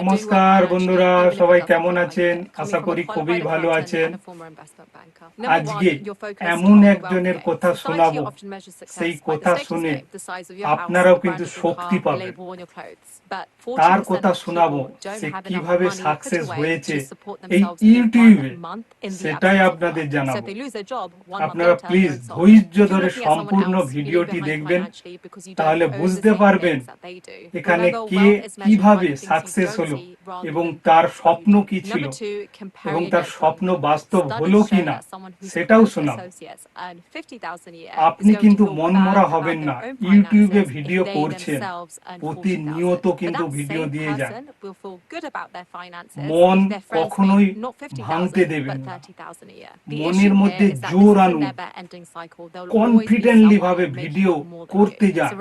নমস্কার বন্ধুরা সবাই কেমন আছেন? আশা করি খুবই ভালো আছেন। আজকে এমন একজনের কথা শোনাবো। সেই কথা শুনে আপনারাও কিন্তু শক্তি পাবেন। তার কথা শোনাবো সে কীভাবে সাকসেস হয়েছে? এই ইউটিউবে সেটাই আপনাদের জানাব। আপনারা প্লিজ ধৈর্য ধরে সম্পূর্ণ ভিডিওটি দেখবেন তাহলে বুঝতে পারবেন এখানে কে কীভাবে সাকসেস হলো এবং তার স্বপ্ন কি ছিল? এবং তার স্বপ্ন বাস্তব হলো কি না সেটাও শোনাও। আপনি কিন্তু মনমরা হবেন না। ইউটিউবে ভিডিও করছেন। প্রতিনিয়ত কিন্তু ভিডিও দিয়ে যান। মন কখনোই ভাঙতে দেবেন না। মনের মধ্যে জোর আনুন। কনফিডেন্টলি ভাবে ভিডিও করতে যান।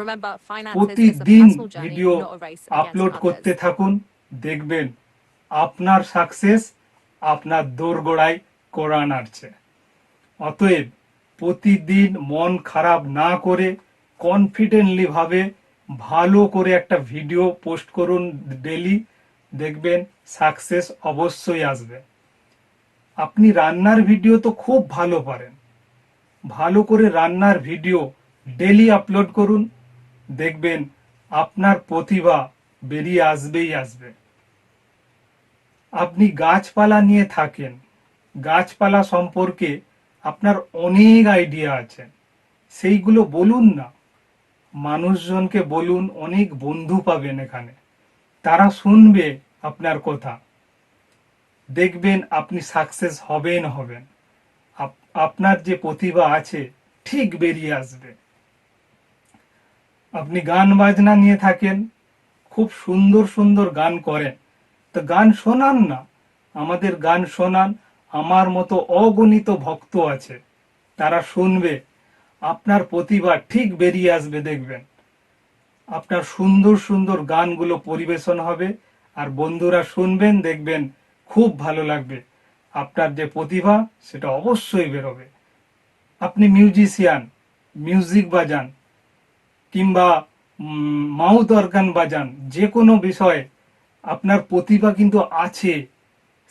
প্রতিদিন ভিডিও আপলোড করতে থাকুন। থাকুন, দেখবেন আপনার সাকসেস আপনার দোরগোড়ায় কোরআন নাড়ছে অতএব প্রতিদিন মন খারাপ না করে কনফিডেন্টলি ভাবে ভালো করে একটা ভিডিও পোস্ট করুন ডেলি দেখবেন সাকসেস অবশ্যই আসবে। আপনি রান্নার ভিডিও তো খুব ভালো পারেন। ভালো করে রান্নার ভিডিও ডেলি আপলোড করুন, দেখবেন আপনার প্রতিভা বেরিয়ে আসবেই আসবে। আপনি গাছপালা নিয়ে থাকেন। গাছপালা সম্পর্কে আপনার অনেক আইডিয়া আছে। সেইগুলো বলুন না। মানুষজনকে বলুন, অনেক বন্ধু পাবেন এখানে। তারা শুনবে আপনার কথা। দেখবেন আপনি সাকসেস হবেন হবেন। আপনার যে প্রতিভা আছে, ঠিক বেরিয়ে আসবে। আপনি গান বাজনা নিয়ে থাকেন খুব সুন্দর সুন্দর গান করেন। তো গান শোনান না। আমাদের গান শোনান, আমার মতো অগণিত ভক্ত আছে। তারা শুনবে, আপনার প্রতিভা ঠিক বেরিয়ে আসবে, দেখবেন। আপনার সুন্দর সুন্দর গানগুলো পরিবেশন হবে, আর বন্ধুরা শুনবেন, দেখবেন খুব ভালো লাগবে। আপনার যে প্রতিভা, সেটা অবশ্যই বেরোবে। আপনি মিউজিশিয়ান, মিউজিক বাজান, কিংবা মাউথ অর্গান বাজান, যে কোনো বিষয়ে আপনার প্রতিভা কিন্তু আছে,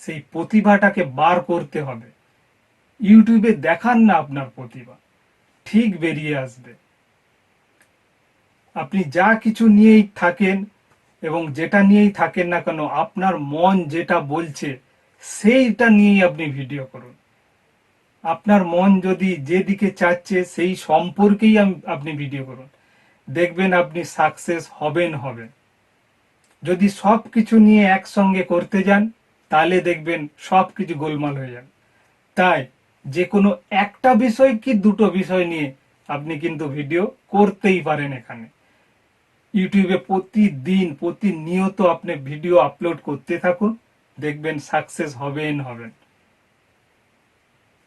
সেই প্রতিভাটাকে বার করতে হবে। ইউটিউবে দেখান না আপনার প্রতিভা, ঠিক বেরিয়ে আসবে। আপনি যা কিছু নিয়েই থাকেন এবং যেটা নিয়েই থাকেন না কেন, আপনার মন যেটা বলছে, সেইটা নিয়েই আপনি ভিডিও করুন। আপনার মন যদি যেদিকে চাচ্ছে, সেই সম্পর্কেই আপনি ভিডিও করুন। দেখবেন আপনি সাকসেস হবেন হবেন যদি সব কিছু নিয়ে একসঙ্গে করতে যান, তাহলে দেখবেন সব কিছু গোলমাল হয়ে যান তাই যে কোনো একটা বিষয় কি দুটো বিষয় নিয়ে আপনি কিন্তু ভিডিও করতেই পারেন এখানে। ইউটিউবে প্রতিদিন, প্রতিনিয়ত আপনি ভিডিও আপলোড করতে থাকুন, দেখবেন সাকসেস হবেন হবেন।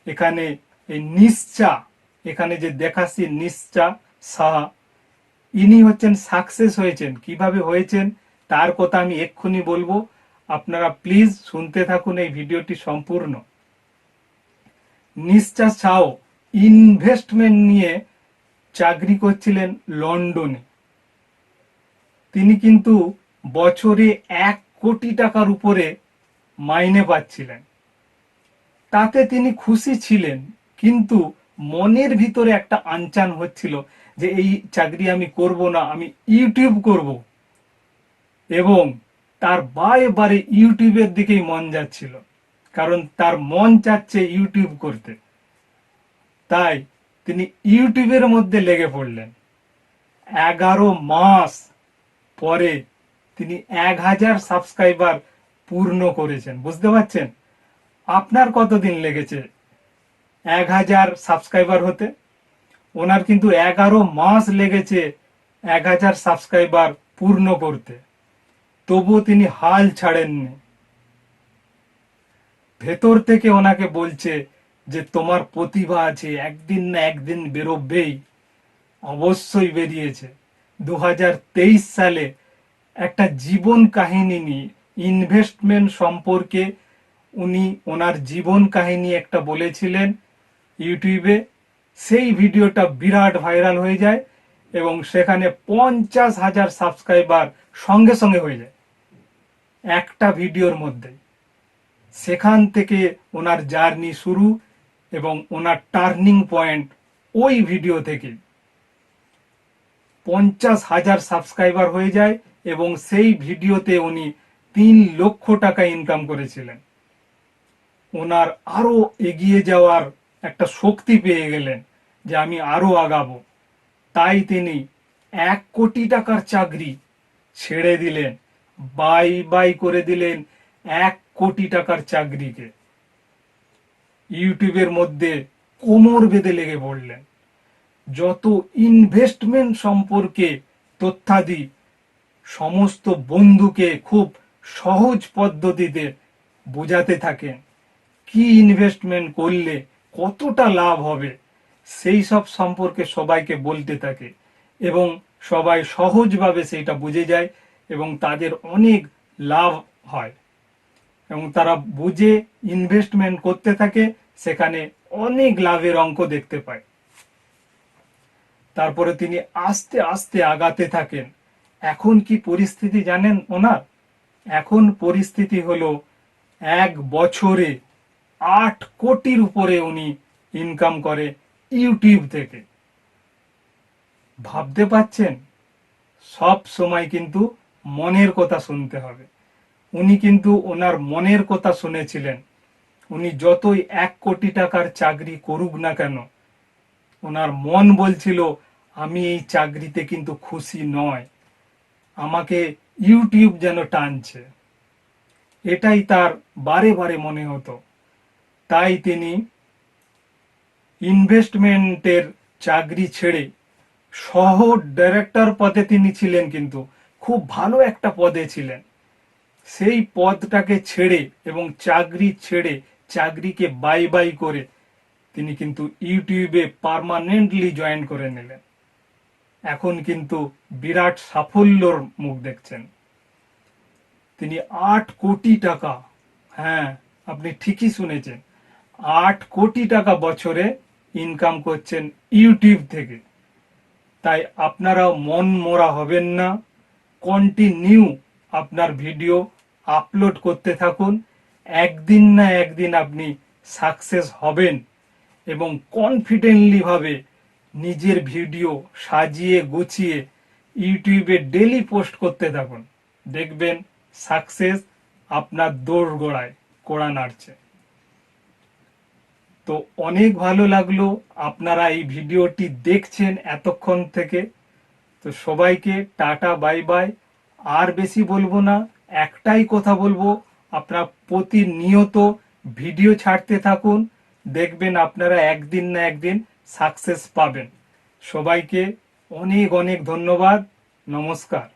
এখানে এই নিশ্চা, এখানে যে দেখাচ্ছি নিশ্চা, সাহা ইনি হচ্ছেন সাকসেস হয়েছেন। কীভাবে হয়েছেন, তার কথা আমি এক্ষুনি বলব। আপনারা প্লিজ শুনতে থাকুন এই ভিডিওটি সম্পূর্ণ। নিশ্চা সাও ইনভেস্টমেন্ট নিয়ে চাকরি করছিলেন লন্ডনে। তিনি কিন্তু বছরে এক কোটি টাকার উপরে মাইনে পাচ্ছিলেন। তাতে তিনি খুশি ছিলেন, কিন্তু মনের ভিতরে একটা আনচান হচ্ছিল। যে এই চাকরি আমি করব না, আমি ইউটিউব করব। এবং তার বারে বারে ইউটিউবের দিকেই মন যাচ্ছিল। কারণ তার মন চাচ্ছে ইউটিউব করতে। তাই তিনি ইউটিউবের মধ্যে লেগে পড়লেন। এগারো মাস পরে তিনি এক হাজার সাবস্ক্রাইবার পূর্ণ করেছেন। বুঝতে পারছেন? আপনার কতদিন লেগেছে? এক হাজার সাবস্ক্রাইবার হতে? ওনার কিন্তু এগারো মাস লেগেছে এক হাজার সাবস্ক্রাইবার পূর্ণ করতে। তবুও তিনি হাল ছাড়েননি। ভেতর থেকে ওনাকে বলছে যে, তোমার প্রতিভা আছে, একদিন না একদিন বেরোবেই। অবশ্যই বেরিয়েছে। দু হাজার তেইশ সালে একটা জীবন কাহিনী নিয়ে ইনভেস্টমেন্ট সম্পর্কে উনি ওনার জীবন কাহিনী একটা বলেছিলেন ইউটিউবে। সেই ভিডিওটা বিরাট ভাইরাল হয়ে যায় এবং সেখানে পঞ্চাশ হাজার সাবস্ক্রাইবার সঙ্গে সঙ্গে হয়ে যায়। একটা ভিডিওর মধ্যে। সেখান থেকে ওনার জার্নি শুরু এবং ওনার টার্নিং পয়েন্ট ওই ভিডিও থেকে। পঞ্চাশ হাজার সাবস্ক্রাইবার হয়ে যায় এবং সেই ভিডিওতে উনি তিন লক্ষ টাকা ইনকাম করেছিলেন। ওনার আরও এগিয়ে যাওয়ার একটা শক্তি পেয়ে গেলেন যে আমি আরও আগাবো। তাই তিনি এক কোটি টাকার চাকরি ছেড়ে দিলেন, বাই বাই করে দিলেন এক কোটি টাকার চাকরিকে। ইউটিউবের মধ্যে কোমর বেঁধে লেগে পড়লেন। যত ইনভেস্টমেন্ট সম্পর্কে তথ্যাদি, সমস্ত বন্ধুকে খুব সহজ পদ্ধতিতে বোঝাতে থাকেন। কি ইনভেস্টমেন্ট করলে কতটা লাভ হবে, সেই সব সম্পর্কে সবাইকে বলতে থাকে এবং সবাই সহজভাবে সেইটা বুঝে যায় এবং তাদের অনেক লাভ হয়। এবং তারা বুঝে ইনভেস্টমেন্ট করতে থাকে, সেখানে অনেক লাভের অঙ্ক দেখতে পায়। তারপরে তিনি আস্তে আস্তে আগাতে থাকেন। এখন কি পরিস্থিতি জানেন ওনার? এখন পরিস্থিতি হলো এক বছরে আট কোটির উপরে উনি ইনকাম করে ইউটিউব থেকে। ভাবতে পাচ্ছেন সব সময় কিন্তু মনের কথা শুনতে হবে। উনি কিন্তু ওনার মনের কথা শুনেছিলেন। উনি যতই এক কোটি টাকার চাকরি করুক না কেন, ওনার মন বলছিল, আমি এই চাকরিতে কিন্তু খুশি নয়। আমাকে ইউটিউব যেন টানছে। এটাই তার বারে বারে মনে হতো। তাই তিনি ইনভেস্টমেন্টের চাকরি ছেড়ে সহ ডাইরেক্টর পদে তিনি ছিলেন কিন্তু, খুব ভালো একটা পদে ছিলেন। সেই পদটাকে ছেড়ে এবং চাকরি ছেড়ে চাকরিকে বাই বাই করে তিনি কিন্তু ইউটিউবে পার্মানেন্টলি জয়েন করে নিলেন। এখন কিন্তু বিরাট সাফল্যর মুখ দেখছেন। তিনি আট কোটি টাকা হ্যাঁ আপনি ঠিকই শুনেছেন আট কোটি টাকা বছরে ইনকাম করছেন ইউটিউব থেকে। তাই আপনারাও মন মরা হবেন না। কন্টিনিউ আপনার ভিডিও আপলোড করতে থাকুন। একদিন না একদিন আপনি সাকসেস হবেন এবং কনফিডেন্টলি ভাবে নিজের ভিডিও সাজিয়ে, গুছিয়ে ইউটিউবে ডেলি পোস্ট করতে থাকুন। দেখবেন সাকসেস আপনার দৌড় গোড়ায় কোড়া নাড়ছে তো অনেক ভালো লাগল আপনারা এই ভিডিওটি দেখছেন এতক্ষণ থেকে। তো সবাইকে টাটা, বাই বাই। আর বেশি বলব না, একটাই কথা বলব, আপনারা প্রতিনিয়ত ভিডিও ছাড়তে থাকুন, দেখবেন আপনারা একদিন না একদিন সাকসেস পাবেন। সবাইকে অনেক অনেক ধন্যবাদ, নমস্কার।